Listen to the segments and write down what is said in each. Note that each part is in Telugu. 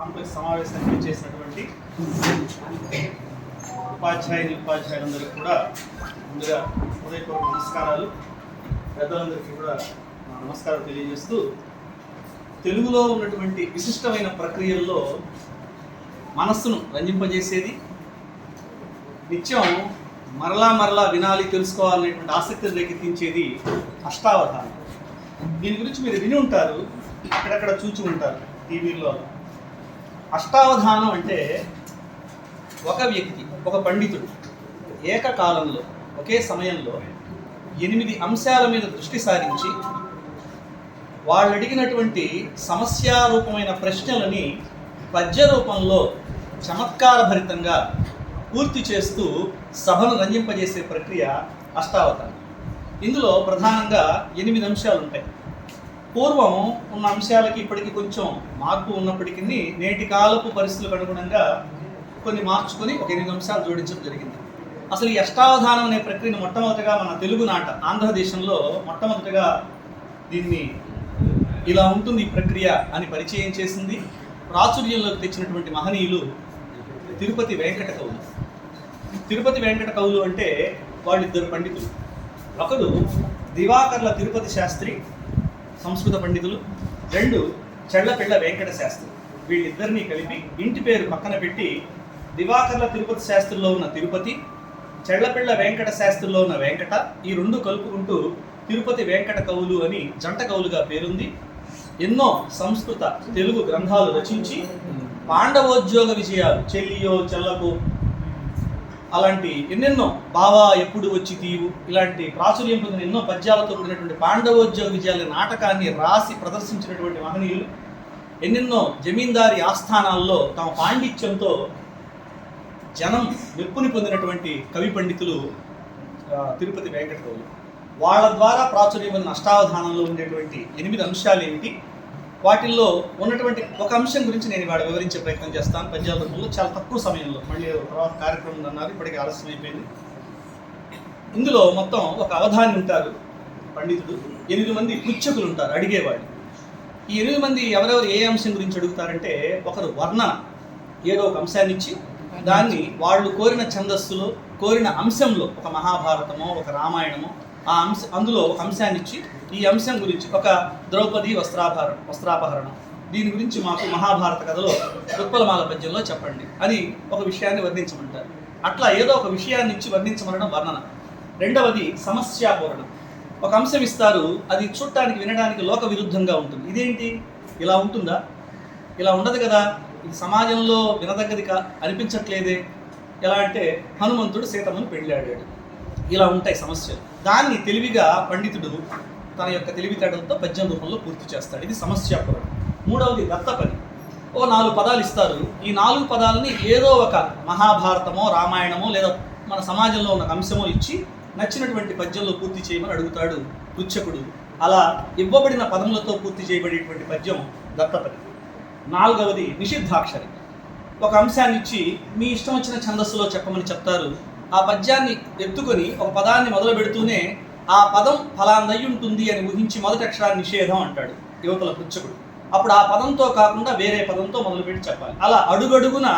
కాంప్లెక్స్ సమావేశానికి చేసినటువంటి ఉపాధ్యాయుని ఉపాధ్యాయులందరికీ కూడా ముందుగా హృదయపూర్వక నమస్కారాలు. పెద్దలందరికీ కూడా నమస్కారం తెలియజేస్తూ తెలుగులో ఉన్నటువంటి విశిష్టమైన ప్రక్రియల్లో మనస్సును రంజింపజేసేది నిత్యం మరలా మరలా వినాలి తెలుసుకోవాలనేటువంటి ఆసక్తిని రేకెత్తించేది అష్టావధానం. దీని గురించి మీరు విని ఉంటారు అక్కడక్కడ చూచి ఉంటారు టీవీలో అష్టావధానం అంటే ఒక వ్యక్తి ఒక పండితుడు ఏకకాలంలో ఒకే సమయంలో ఎనిమిది అంశాల మీద దృష్టి సారించి వాళ్ళు అడిగినటువంటి సమస్యారూపమైన ప్రశ్నలని పద్య రూపంలో చమత్కారభరితంగా పూర్తి చేస్తూ సభను రంజింపజేసే ప్రక్రియ అష్టావతారం ఇందులో ప్రధానంగా ఎనిమిది అంశాలు ఉంటాయి పూర్వం ఉన్న అంశాలకి ఇప్పటికీ కొంచెం మార్పు ఉన్నప్పటికీ నేటి కాలపు పరిస్థితులకు అనుగుణంగా కొన్ని మార్చుకొని ఒక ఎనిమిది అంశాలు జోడించడం జరిగింది. అసలు ఈ అష్టావధానం అనే ప్రక్రియను మొట్టమొదటిగా మన తెలుగు నాట ఆంధ్రదేశంలో మొట్టమొదటిగా దీన్ని ఇలా ఉంటుంది ఈ ప్రక్రియ అని పరిచయం చేసింది ప్రాచుర్యంలోకి తెచ్చినటువంటి మహనీయులు తిరుపతి వెంకట కవులు తిరుపతి వెంకట కవులు అంటే వాళ్ళిద్దరు పండితులు. ఒకరు దివాకర్ల తిరుపతి శాస్త్రి సంస్కృత పండితులు. రెండు చెళ్ళపిళ్ళ వెంకట శాస్త్రి. వీళ్ళిద్దరినీ కలిపి ఇంటి పేరు పక్కన పెట్టి దివాకర్ల తిరుపతి శాస్త్రిలో ఉన్న తిరుపతి చెళ్ళపిళ్ళ వెంకట శాస్త్రిలో ఉన్న వెంకట ఈ రెండు కలుపుకుంటూ తిరుపతి వెంకట కవులు అని జంట కవులుగా పేరుంది. ఎన్నో సంస్కృత తెలుగు గ్రంథాలు రచించి పాండవోద్యోగ విజయాలు చెల్లియో చెల్లకు అలాంటి ఎన్నెన్నో బావా ఎప్పుడు వచ్చి తీవు ఇలాంటి ప్రాచుర్యం పొందిన ఎన్నో పద్యాలతో కూడినటువంటి పాండవోద్యోగ విజయాల నాటకాన్ని రాసి ప్రదర్శించినటువంటి మహనీయులు ఎన్నెన్నో జమీందారి ఆస్థానాల్లో తమ పాండిత్యంతో జనం మెప్పుని పొందినటువంటి కవి పండితులు తిరుపతి వెంకట వాళ్ళ ద్వారా ప్రాచుర్యం పొందిన అష్టావధానంలో ఉండేటువంటి ఎనిమిది అంశాలు ఏమిటి వాటిల్లో ఉన్నటువంటి ఒక అంశం గురించి నేను ఇవాళ వివరించే ప్రయత్నం చేస్తాను. పద్యాల రూపంలో చాలా తక్కువ సమయంలో. మళ్ళీ తర్వాత కార్యక్రమం అన్నారు ఇప్పటికీ ఆలస్యం అయిపోయింది. ఇందులో మొత్తం ఒక అవధాని ఉంటారు పండితుడు. ఎనిమిది మంది పుచ్చకులు ఉంటారు అడిగేవాళ్ళు. ఈ ఎనిమిది మంది ఎవరెవరు ఏ అంశం గురించి అడుగుతారంటే ఒకరు వర్ణన ఏదో ఒక అంశాన్ని ఇచ్చి దాన్ని వాళ్ళు కోరిన ఛందస్సులో కోరిన అంశంలో ఒక మహాభారతమో ఒక రామాయణమో ఆ అంశ అందులో ఒక అంశాన్ని ఇచ్చి ఈ అంశం గురించి ఒక ద్రౌపది వస్త్రాభరణం వస్త్రాపహరణం. దీని గురించి మాకు మహాభారత కథలో ఉత్పలమాల పద్యంలో చెప్పండి అని ఒక విషయాన్ని వర్ణించమంటారు. అట్లా ఏదో ఒక విషయాన్ని ఇచ్చి వర్ణించమనడం వర్ణన. రెండవది సమస్యాపూరణం. ఒక అంశం ఇస్తారు అది చూడటానికి వినడానికి లోక విరుద్ధంగా ఉంటుంది. ఇదేంటి? ఇలా ఉంటుందా? ఇలా ఉండదు కదా. ఇది సమాజంలో వినదగ్గది కా అనిపించట్లేదే. ఎలా అంటే హనుమంతుడు సీతమ్మను పెళ్ళాడాడు ఇలా ఉంటాయి సమస్యలు. దాన్ని తెలివిగా పండితుడు తన యొక్క తెలివితేటలతో పద్యం రూపంలో పూర్తి చేస్తాడు. ఇది సమస్యాపురం మూడవది దత్తపది. ఓ నాలుగు పదాలు ఇస్తారు. ఈ నాలుగు పదాలని ఏదో ఒక మహాభారతమో రామాయణమో లేదా మన సమాజంలో ఉన్న అంశమో ఇచ్చి నచ్చినటువంటి పద్యంలో పూర్తి చేయమని అడుగుతాడు పుచ్చకుడు. అలా ఇవ్వబడిన పదములతో పూర్తి చేయబడేటువంటి పద్యం దత్తపది. నాలుగవది నిషిద్ధాక్షరి. ఒక అంశాన్ని ఇచ్చి మీ ఇష్టం వచ్చిన ఛందస్సులో చెప్పమని చెప్తారు. ఆ పద్యాన్ని ఎత్తుకొని ఒక పదాన్ని మొదలు పెడుతూనే ఆ పదం ఫలాందయి ఉంటుంది అని ఊహించి మొదటి అక్షరాన్ని నిషేధం అంటాడు యువతల పుచ్చకుడు. అప్పుడు ఆ పదంతో కాకుండా వేరే పదంతో మొదలుపెట్టి చెప్పాలి. అలా అడుగడుగున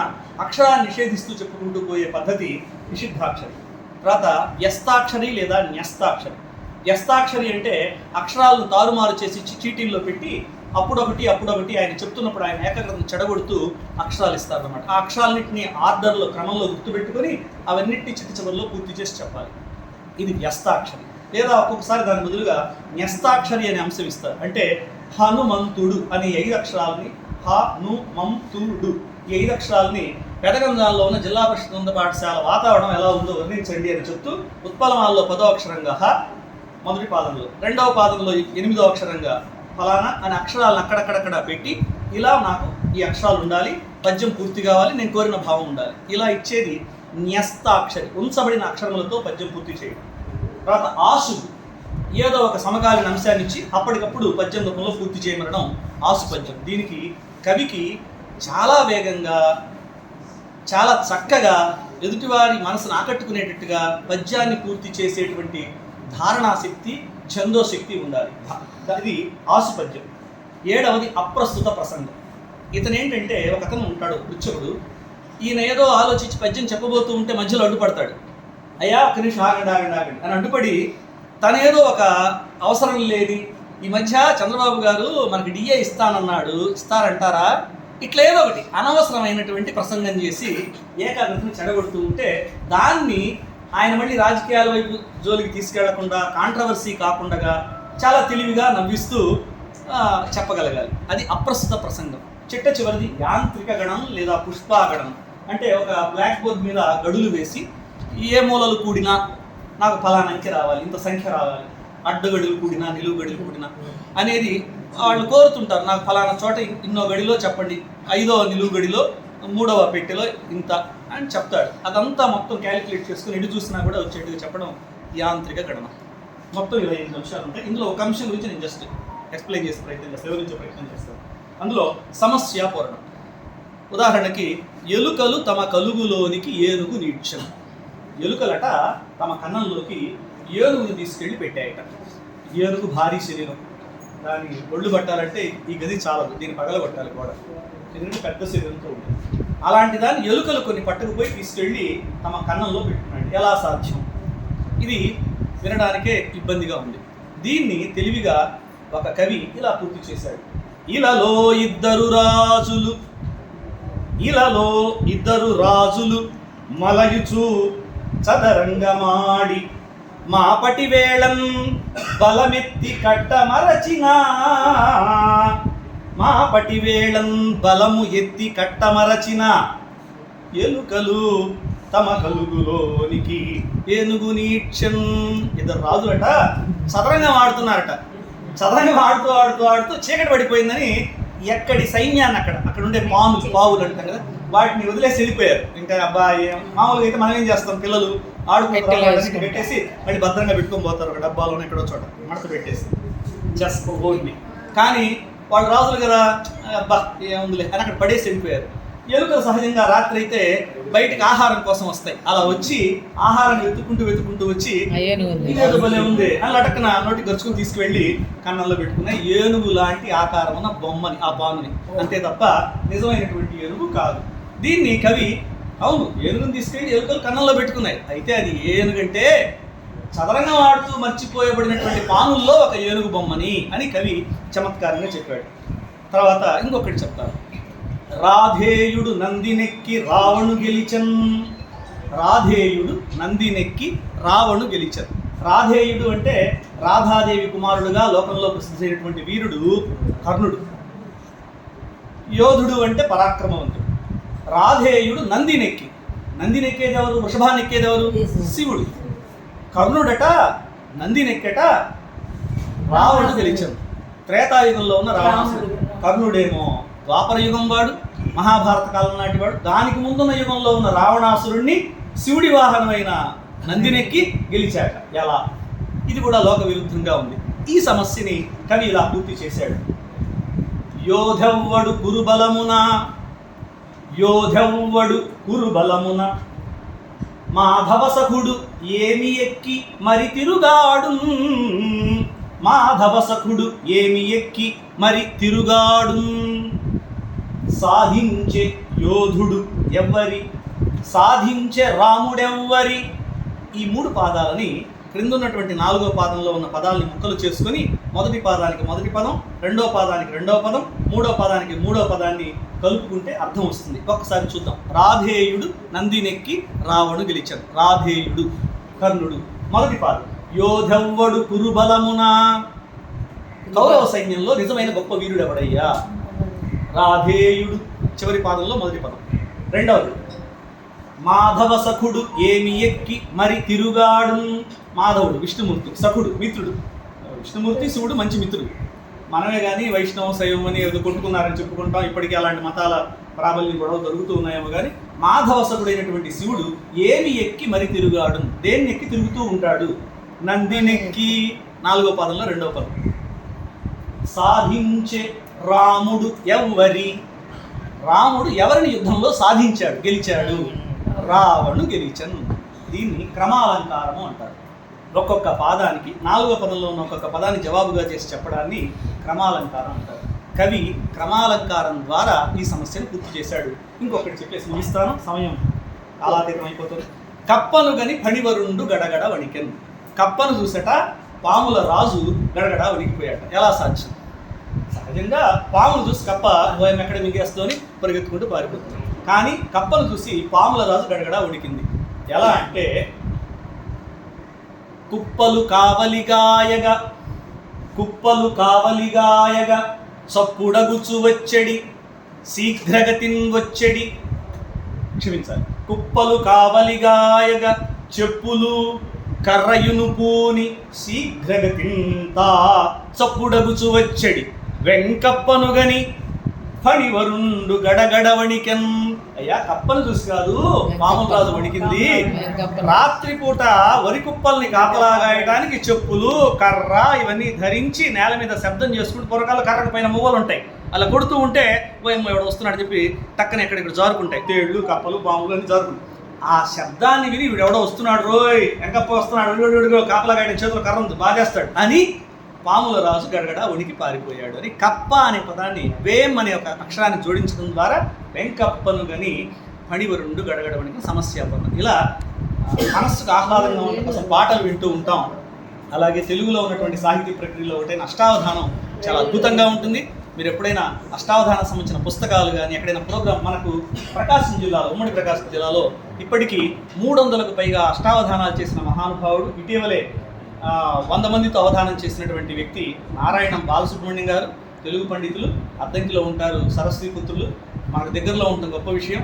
అక్షరాన్ని నిషేధిస్తూ చెప్పుకుంటూ పోయే పద్ధతి నిషిద్ధాక్షరి. తర్వాత వ్యస్తాక్షరి లేదా న్యస్తాక్షరి. వ్యస్తాక్షరి అంటే అక్షరాలను తారుమారు చేసి చీటీల్లో పెట్టి అప్పుడొకటి అప్పుడొకటి ఆయన చెప్తున్నప్పుడు ఆయన ఏకాగ్రతను చెడగొడుతూ అక్షరాలు ఇస్తారన్నమాట. ఆ అక్షరాలన్నింటినీ ఆర్డర్లో క్రమంలో గుర్తుపెట్టుకొని అవన్నిటిని చిట్టి చివరిలో పూర్తి చేసి చెప్పాలి. ఇది వ్యస్తాక్షరి. లేదా ఒక్కొక్కసారి దాని బదులుగా న్యస్తాక్షరి అనే అంశం ఇస్తారు. అంటే హనుమంతుడు అనే ఐదు అక్షరాలని హను మంతుడు ఈ ఐదు అక్షరాలని పెదగంధాల్లో ఉన్న జిల్లా పరిషత్ పాఠశాల వాతావరణం ఎలా ఉందో వర్ణించండి అని చెప్తూ ఉత్పలమాల్లో పదో అక్షరంగా హ మొదటి పాదంలో రెండవ పాదంలో ఎనిమిదో అక్షరంగా ఫలానా అనే అక్షరాలను అక్కడక్కడక్కడ పెట్టి ఇలా నాకు ఈ అక్షరాలు ఉండాలి పద్యం పూర్తి కావాలి నేను కోరిన భావం ఉండాలి. ఇలా ఇచ్చేది న్యస్తాక్షరి ఉంచబడిన అక్షరములతో పద్యం పూర్తి చేయడం. తర్వాత ఆసు ఏదో ఒక సమకాలీన అంశాన్ని ఇచ్చి అప్పటికప్పుడు పద్యం రూపంలో పూర్తి చేయమనడం ఆసు పద్యం. దీనికి కవికి చాలా వేగంగా చాలా చక్కగా ఎదుటివారి మనసును ఆకట్టుకునేటట్టుగా పద్యాన్ని పూర్తి చేసేటువంటి ధారణాశక్తి ఛందోశక్తి ఉండాలి. ధ- ఇది ఏడవది అప్రస్తుత ప్రసంగం. ఇతను ఏంటంటే ఒక అతను ఉంటాడు పృచ్ఛకుడు ఈయన ఏదో ఆలోచించి పద్యం చెప్పబోతూ ఉంటే మధ్యలో అడ్డుపడతాడు. అయ్యా ఒక నిమిషం ఆగండి ఆగండి ఆగండి అని అడ్డుపడి తనేదో ఒక అవసరం లేని ఈ మధ్య చంద్రబాబు గారు మనకి డిఏ ఇస్తానన్నాడు ఇస్తారంటారా? ఇట్లా ఏదో ఒకటి అనవసరమైనటువంటి ప్రసంగం చేసి ఏకాగ్రతను చెడగొడుతూ ఉంటే దాన్ని ఆయన మళ్ళీ రాజకీయాల వైపు జోలికి తీసుకెళ్ళకుండా కాంట్రవర్సీ కాకుండా చాలా తెలివిగా నవ్విస్తూ చెప్పగలగాలి. అది అప్రస్తుత ప్రసంగం. చిట్ట చివరిది యాంత్రిక గణం లేదా పుష్పాగణం. అంటే ఒక బ్లాక్ బోర్డ్ మీద గడులు వేసి ఏ మూలలు కూడినా నాకు ఫలానా అంకె రావాలి ఇంత సంఖ్య రావాలి అడ్డగడులు కూడినా నిలువు గడులు కూడినా అనేది వాళ్ళు కోరుతుంటారు. నాకు ఫలానా చోట ఇన్నో గడిలో చెప్పండి ఐదో నిలువు గడిలో మూడవ పెట్టెలో ఇంత అని చెప్తాడు. అదంతా మొత్తం క్యాలిక్యులేట్ చేసుకుని ఎటు చూసినా కూడా వచ్చేట్టుగా చెప్పడం యాంత్రిక గణన మొత్తం ఇరవై ఐదు అంశాలు ఉంటాయి. ఇందులో ఒక అంశం గురించి నేను జస్ట్ ఎక్స్ప్లెయిన్ చేసే ప్రయత్నం చేస్తాను వివరించే ప్రయత్నం చేస్తాను అందులో సమస్య పూరణం. ఉదాహరణకి ఎలుకలు తమ కలుగులోనికి ఏనుగు నీడ్చం ఎలుకలట తమ కన్నంలోకి ఏనుగును తీసుకెళ్ళి పెట్టాయట. ఏనుగు భారీ శరీరం. దాని ఒళ్ళు పట్టాలంటే ఈ గది చాలదు. దీన్ని పగలగొట్టాలి కూడా ఎందుకంటే పెద్ద శరీరంతో ఉంటుంది. అలాంటి దాన్ని ఎలుకలు కొన్ని పట్టుకుపోయి తీసుకెళ్ళి తమ కన్నంలో పెట్టుకున్నాడు. ఎలా సాధ్యం? ఇది వినడానికే ఇబ్బందిగా ఉంది. దీన్ని తెలివిగా ఒక కవి ఇలా పూర్తి చేశాడు. ఇలాలో ఇద్దరు రాజులు ఇలాలో ఇద్దరు రాజులు మలయుచు చదరంగమాడి. మాపటి వేళం బలమెత్తి కట్టమరచినా మాపటి వేళం బలము ఎత్తి కట్టమరచిన ఎలుకలు తమ కలుగులోనికి. ఏనుగు నీక్షం ఇద్దరు రాజులట చదరంగం ఆడుతున్నారట. చదరంగం ఆడుతూ ఆడుతూ ఆడుతూ చీకటి పడిపోయిందని ఎక్కడి సైన్యాన్ని అక్కడ అక్కడ ఉండే పాములు పావులు అంటాం కదా వాటిని వదిలేసి వెళ్ళిపోయారు. ఇంకా అబ్బా ఏం మామూలుగా అయితే మనం ఏం చేస్తాం? పిల్లలు ఆడుకుంటారు. పెట్టేసి మళ్ళీ భద్రంగా పెట్టుకొని పోతారు ఒక డబ్బాలోనే ఎక్కడో చోట మడత పెట్టేసి. జస్ట్ ఓన్లీ కానీ వాళ్ళు రాజులు కదా? అబ్బా ఏముందిలే అని అక్కడ పడేసి వెళ్ళిపోయారు. ఎలుకలు సహజంగా రాత్రి అయితే బయటికి ఆహారం కోసం వస్తాయి. అలా వచ్చి ఆహారం వెతుక్కుంటూ వెతుక్కుంటూ వచ్చి ఇదేదో భలే ఉంది అని లటక్కన నోటి గరుచుకుని తీసుకువెళ్ళి కన్నంలో పెట్టుకున్న ఏనుగు లాంటి ఆకారం ఉన్న బొమ్మని ఆ పాముని. అంతే తప్ప నిజమైనటువంటి ఏనుగు కాదు. దీన్ని కవి అవును ఏనుగుని తీసుకెళ్ళి ఎలుకలు కన్నంలో పెట్టుకున్నాయి. అయితే అది ఏనుగంటే చదరంగం ఆడుతూ మర్చిపోయబడినటువంటి పాముల్లో ఒక ఏనుగు బొమ్మని అని కవి చమత్కారంగా చెప్పాడు. తర్వాత ఇంకొకటి చెప్తాను. రాధేయుడు నందినెక్కి రావణు గెలిచన్ రాధేయుడు నందినెక్కి రావణు గెలిచన్ రాధేయుడు అంటే రాధాదేవి కుమారుడుగా లోకంలో ప్రసిద్ధమైనటువంటి వీరుడు కర్ణుడు. యోధుడు అంటే పరాక్రమవంతుడు. రాధేయుడు నందినెక్కి. నందినెక్కేది ఎవరు? వృషభాన్ని ఎక్కేది ఎవరు శివుడు. కర్ణుడట నందినెక్కట రావణుడు గెలిచాడు. త్రేతాయుగంలో ఉన్న రావణాసురుడు కర్ణుడేమో ద్వాపర యుగం వాడు మహాభారత కాలం నాటి వాడు. దానికి ముందున్న యుగంలో ఉన్న రావణాసురుణ్ణి శివుడి వాహనమైన నందినెక్కి గెలిచాట. ఎలా? ఇది కూడా లోక విరుద్ధంగా ఉంది. ఈ సమస్యని కవి ఇలా పూర్తి చేశాడు. యోధవ్వడు కురుబలమున యోధవ్వడు కురుబలమున మాధవసఖుడు ఏమి ఎక్కి మరి తిరుగాడు? మాధవసఖుడు ఏమి ఎక్కి మరి తిరుగాడు? సాధించే యోధుడు ఎవ్వరి? సాధించే రాముడెవ్వరి? ఈ మూడు పాదాలని క్రిందున్నటువంటి నాలుగో పాదంలో ఉన్న పదాలని ముక్కలు చేసుకొని మొదటి పాదానికి మొదటి పదం రెండో పాదానికి రెండో పదం మూడో పదానికి మూడో పదాన్ని కలుపుకుంటే అర్థం వస్తుంది. ఒక్కసారి చూద్దాం. రాధేయుడు నందినెక్కి రావణు గెలిచాడు. రాధేయుడు కర్ణుడు. మొదటి పాదం. యోధవ్వడు కురుబలమున. కౌరవ సైన్యంలో నిజమైన గొప్ప వీరుడు ఎవడయ్యా? రాధేయుడు. చివరి పాదంలో మొదటి పదం. రెండవది. మాధవ సఖుడు ఏమి ఎక్కి మరి తిరుగాడు? మాధవుడు విష్ణుమూర్తి. సఖుడు మిత్రుడు. విష్ణుమూర్తి శివుడు మంచి మిత్రుడు. మనమే కానీ వైష్ణవం శైవం అని ఏదో కొట్టుకున్నారని చెప్పుకుంటాం. ఇప్పటికీ అలాంటి మతాల ప్రాబల్యం గొడవ జరుగుతూ ఉన్నాయేమో కానీ మాధవసకుడైనటువంటి శివుడు ఏమి ఎక్కి మరి తిరుగాడు? దేన్ని ఎక్కి తిరుగుతూ ఉంటాడు? నందినెక్కి నాలుగో పదంలో రెండవ పదం. సాధించే రాముడు ఎవరి? రాముడు ఎవరిని యుద్ధంలో సాధించాడు? గెలిచాడు. రావణు గెలిచను. దీన్ని క్రమాలంకారము అంటారు. ఒక్కొక్క పాదానికి నాలుగో పదంలో ఉన్న ఒక్కొక్క పదాన్ని జవాబుగా చేసి చెప్పడాన్ని క్రమాలంకారం అంటారు. కవి క్రమాలంకారం ద్వారా ఈ సమస్యను పూర్తి చేశాడు. ఇంకొకటి చెప్పేసి ముగిస్తాను. సమయం. కాలాతీతం అయిపోతుంది కప్పను గని ఫణివరుండు గడగడ వణికెన్. కప్పను చూసట పాముల రాజు గడగడ వణికిపోయాట. ఎలా సాధ్యం? సహజంగా పామును చూసి కప్ప భయం ఎక్కడ మింగేస్తూని పరిగెత్తుకుంటూ పారిపోతుంది. కానీ కప్పను చూసి పాముల రాజు గడగడ వణికింది. ఎలా అంటే కుప్పలు కావలిగాయగ కుప్పలు కావలిగాయగ సప్పుడగుచు వచ్చెడి శీఘ్రగతిన్ వచ్చెడి. క్షమించాలి. కుప్పలు కావలిగాయగ చెప్పులు కర్రయును పూని శీఘ్రగతింతా చప్పుడగుచు వచ్చెడి. వెంకప్పనుగని పని వరుండు గడగడ వణికెన్ అయ్యా కప్పలు చూసి కాదు మామూలు కాదు వణికింది. రాత్రిపూట వరి కుప్పల్ని కాపలాగాయడానికి చెప్పులు కర్ర ఇవన్నీ ధరించి నేల మీద శబ్దం చేసుకుంటూ పొరకాల కర్రకు పైన మువ్వలు ఉంటాయి అలా కొడుతూ ఉంటే ఓయమ్మ ఎవడు వస్తున్నాడు చెప్పి టక్కన ఎక్కడ ఇక్కడ జారుకుంటాయి. తేళ్ళు కప్పలు పాములు అన్ని జారుకుంటాయి. ఆ శబ్దాన్ని విని వీడు ఎవడో వస్తున్నాడు రోయ్ ఎంకప్ప వస్తున్నాడు వీడు కాపలా గాయడం చేతులు కర్ర ఉంది బాగేస్తాడు అని పాముల రాజు గడగడ ఉనికి పారిపోయాడు అని కప్ప అనే పదాన్ని వేం అనే ఒక అక్షరాన్ని జోడించడం ద్వారా వెంకప్పను గని పణివరుండు గడగడ వణికి సమస్య అవ్వడం ఇలా మనస్సుకు ఆహ్లాదంగా ఉన్న కోసం పాటలు వింటూ ఉంటాం. అలాగే తెలుగులో ఉన్నటువంటి సాహిత్య ప్రక్రియలో ఒకటైన అష్టావధానం చాలా అద్భుతంగా ఉంటుంది. మీరు ఎప్పుడైనా అష్టావధానం సంబంధించిన పుస్తకాలు కానీ ఎక్కడైనా ప్రోగ్రామ్ మనకు ప్రకాశం జిల్లాలో ఉమ్మడి ప్రకాశం జిల్లాలో ఇప్పటికీ మూడు వందలకు పైగా అష్టావధానాలు చేసిన మహానుభావుడు. ఇటీవలే వంద మందితో అవధానం చేసినటువంటి వ్యక్తి నారాయణం బాలసుబ్రహ్మణ్యం గారు తెలుగు పండితులు అద్దంకిలో ఉంటారు సరస్వతి పుత్రులు. మనకు దగ్గరలో ఉంటుంది గొప్ప విషయం.